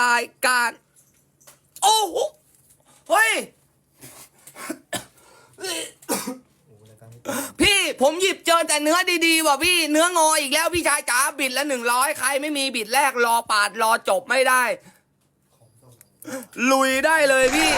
รายการ โอ้โหเฮ้ย พี่ผมหยิบเจอแต่เนื้อดีๆว่ะพี่เนื้องออีกแล้วพี่ชายจ๋าบิดละหนึ่งร้อยใครไม่มีบิดแรกรอปาดรอจบไม่ได้ ลุยได้เลยพี่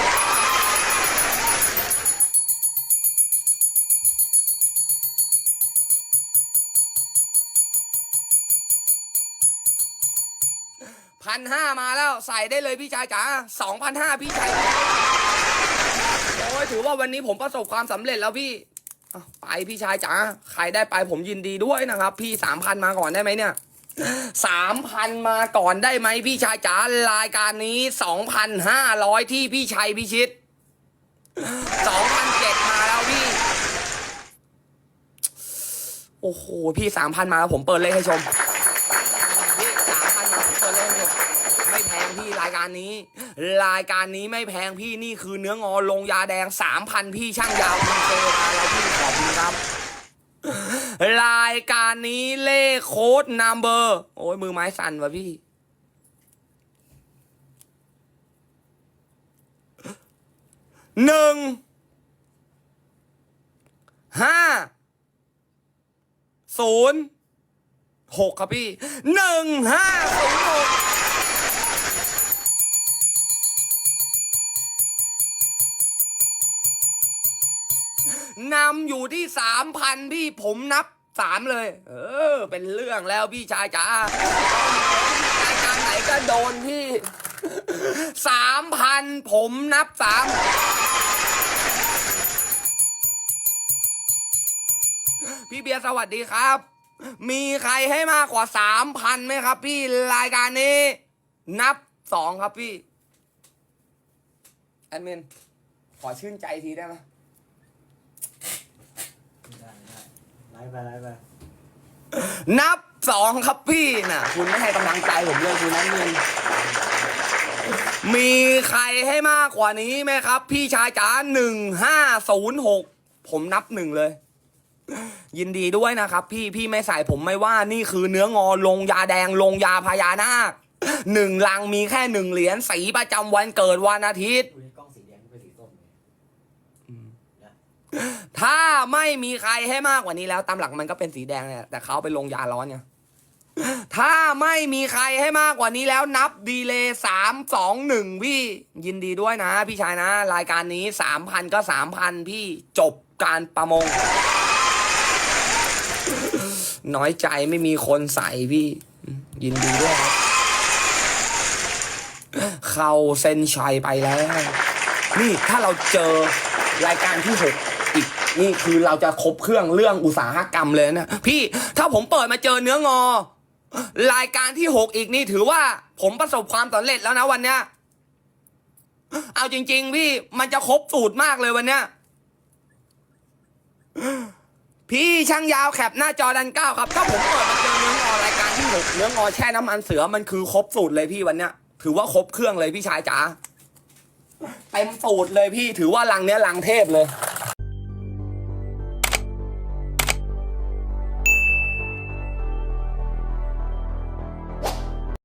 พันห้ามาแล้วใส่ได้เลยพี่ชายจ๋าสองพันห้าพี่ชายโอ้ยถือว่าวันนี้ผมประสบความสำเร็จแล้วพี่ไปพี่ชายจ๋าใครได้ไปผมยินดีด้วยนะครับ พี่สามพันมาก่อนได้ไหมเนี่ยสามพันมาก่อนได้ไหมพี่ชายจ๋ารายการนี้สองพันห้าร้อยที่พี่ชัยพิชิตสองพันเจ็ดมาแล้วพี่ โอ้โห พี่สามพันมาแล้วผมเปิดเลขให้ชมายการนี้ รายการนี้ไม่แพงพี่นี่คือเนื้องอลงยาแดงสามพันพี่ช่างยาวมันเจอมาแล้วพี่ขอบคุณครับ รายการนี้เลขโค้ดนัมเบอร์ โอ้ยมือไม้สั่นวะพี่หนึ่งห้าศูนย์หกครับพี่หนึ่งห้าศูนย์หก นำอยู่ที่สามพันพี่ผมนับสามเลย เออ เป็นเรื่องแล้วพี่ชายจ๋ารายการไหนก็โดนพี่สามพันผมนับสามพี่เบียร์สวัสดีครับ มีใครให้มากกว่าสามพันไหมครับ พี่รายการนี้ นับสองครับพี่แอดมินขอชื่นใจทีได้ไหม ได้ได้ไล่ไปไล่ไปนับสองครับพี่น่ะ คุณไม่ให้กำลังใจผมเลยคุณนั้นมินมีใครให้มากกว่านี้ไหมครับ พี่ชายจ๋าหนึ่งห้าศูนย์หกผมนับหนึ่งเลย ยินดีด้วยนะครับ พี่พี่ไม่ใส่ผมไม่ว่านี่คือเนื้องอลงยาแดงลงยาพญานาคหนึ่งลังมีแค่หนึ่งเหรียญสีประจำวันเกิดวันอาทิตย์ กล้องสีแดงเป็นสีส้มเลยนะ ถ้าไม่มีใครให้มากกว่านี้แล้วตามหลักมันก็เป็นสีแดงเนี่ยแต่เขาไปลงยาร้อนไงถ้าไม่มีใครให้มากกว่านี้แล้วนับดีเลยสามสองหนึ่งพี่ยินดีด้วยนะ พี่ชายนะ รายการนี้สามพันก็สามพันพี่จบการประมง น้อยใจไม่มีคนใส่พี่ ยินดีด้วยครับเข้าเส้นชัยไปแล้ว นี่ถ้าเราเจอรายการที่หก อีกนี่คือเราจะครบเครื่องเรื่องอุตสาหกรรมเลยนะ พี่ถ้าผมเปิดมาเจอเนื้องอ รายการที่หกอีกนี่ถือว่าผมประสบความสำเร็จแล้วนะวันเนี้ยเอาจริง ๆ พี่มันจะครบสูตรมากเลยวันเนี้ยพี่ช่างยาวแคปหน้าจอดันเก้าครับ ถ้าผมเปิดมาเจอเนื้องอรายการที่หกเนื้องอแช่น้ำมันเสือมันคือครบสูตรเลยพี่วันเนี้ยถือว่าครบเครื่องเลยพี่ชายจ๋าเต็มสูตรเลยพี่ถือว่าลังเนี้ยลังเทพเลย